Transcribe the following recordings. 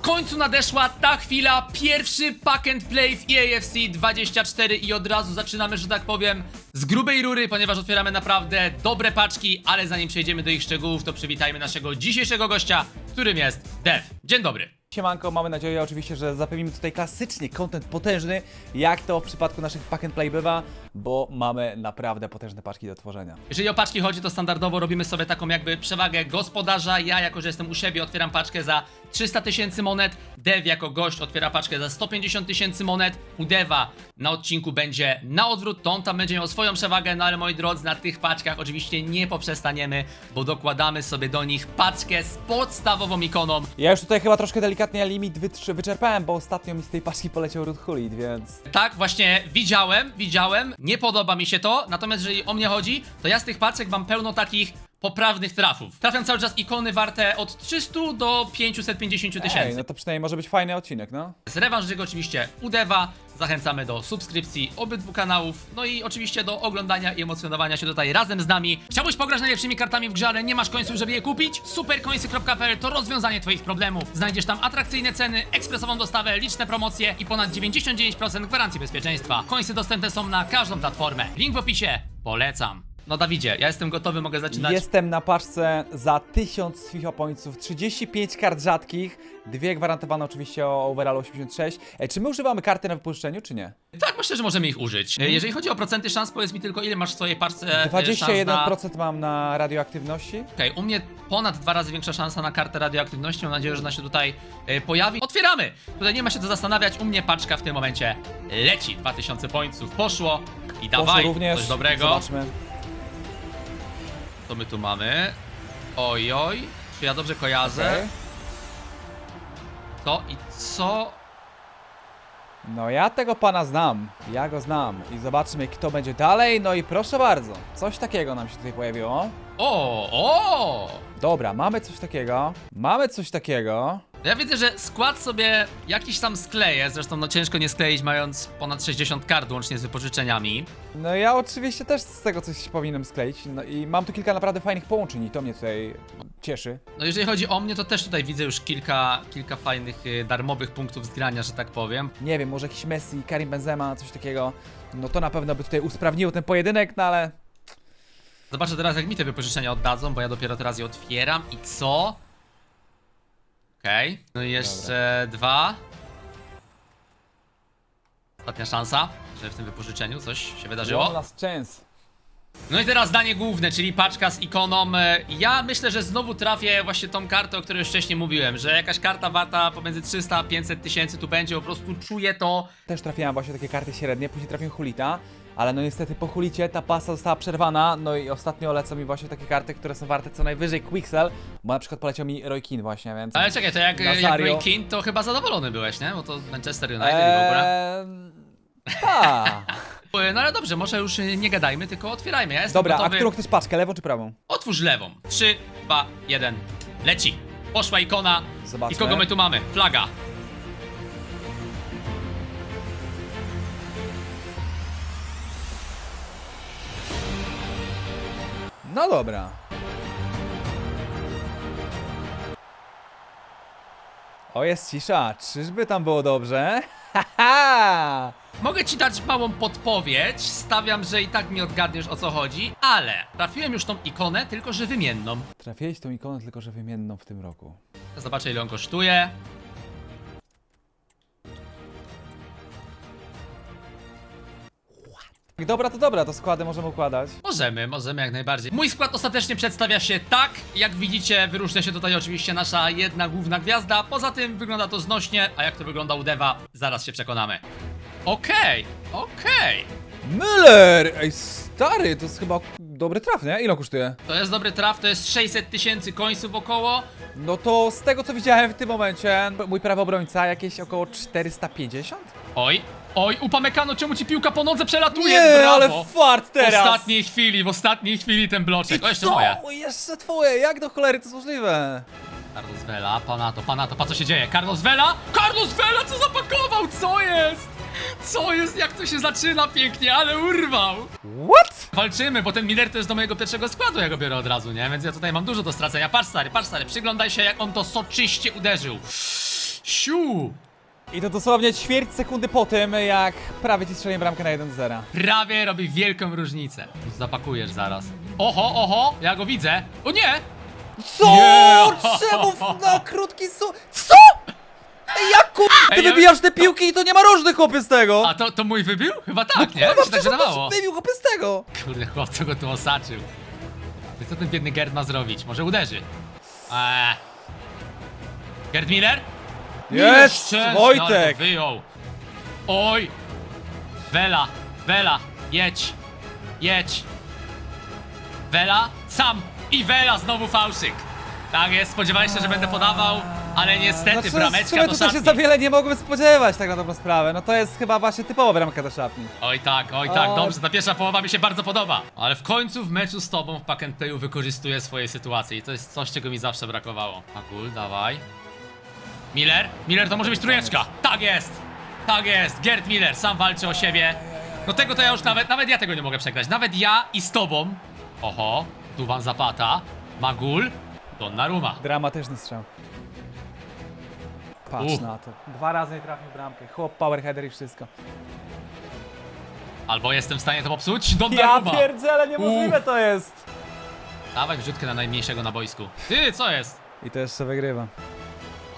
W końcu nadeszła ta chwila, pierwszy pack and play w EAFC 24 i od razu zaczynamy, że tak powiem, z grubej rury, ponieważ otwieramy naprawdę dobre paczki, ale zanim przejdziemy do ich szczegółów, to przywitajmy naszego dzisiejszego gościa, którym jest Dev. Dzień dobry. Siemanko, mamy nadzieję oczywiście, że zapewnimy tutaj klasycznie content potężny, jak to w przypadku naszych pack and play bywa, bo mamy naprawdę potężne paczki do tworzenia. Jeżeli o paczki chodzi, to standardowo robimy sobie taką jakby przewagę gospodarza. Ja, jako że jestem u siebie, otwieram paczkę za 300 tysięcy monet. Dev jako gość otwiera paczkę za 150 tysięcy monet. U Deva na odcinku będzie na odwrót, to on tam będzie miał swoją przewagę, no ale moi drodzy, na tych paczkach oczywiście nie poprzestaniemy, bo dokładamy sobie do nich paczkę z podstawową ikoną. Ja już tutaj chyba troszkę delikatnie limit wytrz- wyczerpałem, bo ostatnio mi z tej paczki poleciał Root Hulit, więc... Tak, właśnie widziałem, widziałem, nie podoba mi się to, natomiast jeżeli o mnie chodzi, to ja z tych paczek mam pełno takich poprawnych trafów. Trafiam cały czas ikony warte od 300 do 550 Ej, tysięcy. no to przynajmniej może być fajny odcinek, no. Z rewanżyk oczywiście udewa, zachęcamy do subskrypcji obydwu kanałów, no i oczywiście do oglądania i emocjonowania się tutaj razem z nami. Chciałbyś pograć najlepszymi kartami w grze, ale nie masz końców, żeby je kupić? Supercoinsy.pl to rozwiązanie twoich problemów. Znajdziesz tam atrakcyjne ceny, ekspresową dostawę, liczne promocje i ponad 99% gwarancji bezpieczeństwa. Coinsy dostępne są na każdą platformę. Link w opisie. Polecam. No Dawidzie, ja jestem gotowy, mogę zaczynać. Jestem na paczce za 1000 FIFA Pointsów, 35 kart rzadkich, dwie gwarantowane oczywiście o overall 86. Ej, czy my używamy karty na wypuszczeniu, czy nie? Tak, myślę, że możemy ich użyć. E, Jeżeli chodzi o procenty szans, powiedz mi tylko, ile masz w swojej parce e, szans na... 21% mam na radioaktywności. Okej, u mnie ponad dwa razy większa szansa na kartę radioaktywności. Mam nadzieję, że ona się tutaj e, pojawi. Otwieramy! Tutaj nie ma się co zastanawiać. U mnie paczka w tym momencie leci. 2000 pońców poszło. I Poszło dawaj, również. coś dobrego. Zobaczmy. Co my tu mamy? Oj, oj. Czy ja dobrze kojarzę? To i co? No ja tego pana znam, ja go znam i zobaczymy kto będzie dalej, no i proszę bardzo, coś takiego nam się tutaj pojawiło. O, o! Dobra, mamy coś takiego, mamy coś takiego. Ja widzę, że skład sobie jakiś tam skleję. Zresztą no ciężko nie skleić, mając ponad 60 kart łącznie z wypożyczeniami. No ja oczywiście też z tego coś powinienem skleić, no i mam tu kilka naprawdę fajnych połączeń i to mnie tutaj cieszy. No jeżeli chodzi o mnie, to też tutaj widzę już kilka, kilka fajnych y, darmowych punktów zgrania, że tak powiem. Nie wiem, może jakiś Messi, Karim Benzema, coś takiego, no to na pewno by tutaj usprawniło ten pojedynek, no ale... Zobaczę teraz, jak mi te wypożyczenia oddadzą, bo ja dopiero teraz je otwieram. I co? Okej. No i jeszcze dwa. Ostatnia szansa, że w tym wypożyczeniu coś się One wydarzyło. last chance. No i teraz danie główne, czyli paczka z ikoną. E, Ja myślę, że znowu trafię właśnie tą kartę, o której już wcześniej mówiłem, że jakaś karta warta pomiędzy 300 a 500 tysięcy tu będzie, po prostu czuję to. Też trafiałem właśnie takie karty średnie, później trafiłem Hulita, ale no niestety po Hulicie ta pasa została przerwana, no i ostatnio lecą mi właśnie takie karty, które są warte co najwyżej Quixel, bo na przykład poleciał mi Roy Keane właśnie, więc... Ale czekaj, to jak, jak. Ray Keane, to chyba zadowolony byłeś, nie? Bo to Manchester United i w ogóle. Eee, ta. E, No ale dobrze, może już e, nie gadajmy, tylko otwierajmy. Ja jestem Dobra, a gotowy. którą chcesz paczkę, lewą czy prawą? Otwórz lewą. 3, 2, 1. Leci. Poszła ikona. Zobaczmy. I kogo my tu mamy? Flaga. No dobra. O, jest cisza. Czyżby tam było dobrze? Haha! Mogę ci dać małą podpowiedź. Stawiam, że i tak nie odgadniesz o co chodzi, ale trafiłem już tą ikonę, tylko że wymienną. Trafiłeś tą ikonę, tylko że wymienną w tym roku. Zobaczę ile on kosztuje. Dobra, to dobra, to składy możemy układać. Możemy, możemy jak najbardziej. Mój skład ostatecznie przedstawia się tak. Jak widzicie, wyróżnia się tutaj oczywiście nasza jedna główna gwiazda. Poza tym wygląda to znośnie, a jak to wygląda u Deva, zaraz się przekonamy. Okej, okej. Müller! Ej, stary, to jest chyba dobry traf, nie? Ile on kosztuje? To jest dobry traf, to jest 600 tysięcy końców około. No to z tego co widziałem w tym momencie, mój prawy obrońca jakieś około 450? Oj, oj, upamekano, czemu ci piłka po nodze przelatuje? Nie, Brawo! ale fart W teraz! ostatniej chwili, w ostatniej chwili ten bloczek. O, jeszcze co? moje. O, jeszcze twoje, jak do cholery to jest możliwe? Carlos Vela, panato, panato, pa co się dzieje? Carlos Vela? Carlos Vela, co zapakował? Co jest? Co jest? Jak to się zaczyna pięknie, ale urwał! What? Walczymy, bo ten Miller to jest do mojego pierwszego składu, ja go biorę od razu, nie? Więc ja tutaj mam dużo do stracenia. Patrz stary, patrz stary, przyglądaj się jak on to soczyście uderzył. Siu! I to dosłownie ćwierć sekundy po tym, jak prawie ci strzeliłem bramkę na 1-0. Prawie robi wielką różnicę. Zapakujesz zaraz. Oho, oho, ja go widzę. O nie! Co? Nie. Czemu na krótki su... Co? Kur... Ty Ej, ja- wybijasz te piłki i to nie ma różnych chłopy z tego! A to, to mój wybił? Chyba tak, nie? No Mi się tak przecież on wydawało. wybił chłopy z tego! Kurde, chłopco go tu osaczył. I Co ten biedny Gerd ma zrobić? Może uderzy? Eee. Gerd Miller? Jest! Ale Wojtek! Wyjął. Oj! Wela, Wela, jedź, jedź. Wela, sam i Wela znowu fałszyk. Tak jest, spodziewałem się, że będę podawał, ale niestety w brameczka do tutaj się szatni. za wiele nie mogłem spodziewać, tak na dobrą sprawę. No to jest chyba właśnie typowa bramka do szatni. Oj tak, oj tak, dobrze, ta pierwsza połowa mi się bardzo podoba. Ale w końcu w meczu z tobą w Pack and Playu wykorzystuję swoje sytuacje i to jest coś, czego mi zawsze brakowało. Agul, dawaj. Miller? Miller to może być trójeczka. Tak jest! Tak jest! Gerd Miller sam walczy o siebie. No tego to ja już nawet, nawet ja tego nie mogę przegrać. Nawet ja i z tobą. Oho, Duwan Zapata, Magul, Donnarumma. Dramatyczny strzał. Patrz U. na to. Dwa razy nie trafił bramkę. Chłop, power header i wszystko. Albo jestem w stanie to popsuć, Ja Donnarumma. pierdzielę, niemożliwe to jest! Dawaj wrzutkę na najmniejszego na boisku. Ty, co jest? I to jeszcze wygrywa.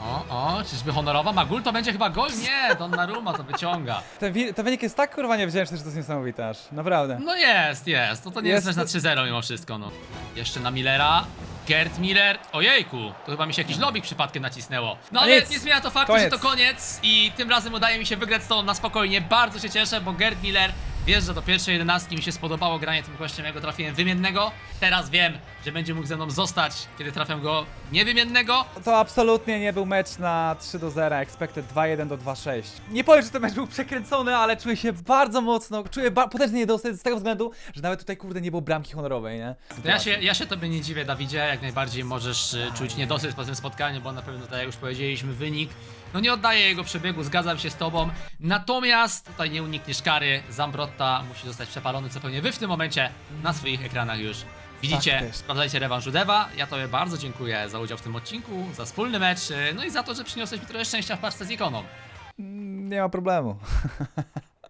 O, o, czyżby honorowa Magul? To będzie chyba gol? Nie, Donnarumma to wyciąga. Ten, wi- ten wynik jest tak kurwa niewdzięczny, że to jest niesamowite aż. Naprawdę. No jest, jest. To to nie jest, Jest- jest na 3-0 mimo wszystko, no. Jeszcze na Millera. Gerd Miller. Ojejku, to chyba mi się jakiś lobby przypadkiem nacisnęło. No ale Nic. nie zmienia to faktu, Koniec. że to koniec i tym razem udaje mi się wygrać z tą na spokojnie. Bardzo się cieszę, bo Gerd Miller wjeżdża do pierwszej jedenastki, mi się spodobało granie tym gościem, ja go trafiłem wymiennego. Teraz wiem, że będzie mógł ze mną zostać, kiedy trafię go niewymiennego. To absolutnie nie był mecz na 3 do 0, expected 2-1 do 2-6. Nie powiem, że ten mecz był przekręcony, ale czuję się bardzo mocno, czuję ba- potężny niedosyt z tego względu, że nawet tutaj kurde nie było bramki honorowej, nie? Ja się, ja się tobie nie dziwię, Dawidzie, jak najbardziej możesz y, czuć niedosyt po tym spotkaniu, bo na pewno, tak jak już powiedzieliśmy, wynik no nie oddaje jego przebiegu, zgadzam się z tobą. Natomiast tutaj nie unikniesz kary, Zambrotta musi zostać przepalony, co pewnie wy w tym momencie na swoich ekranach już widzicie. Tak. Sprawdzajcie rewanż Udewa. Ja tobie bardzo dziękuję za udział w tym odcinku, za wspólny mecz, y, no i za to, że przyniosłeś mi trochę szczęścia w parce z ikoną. Nie ma problemu.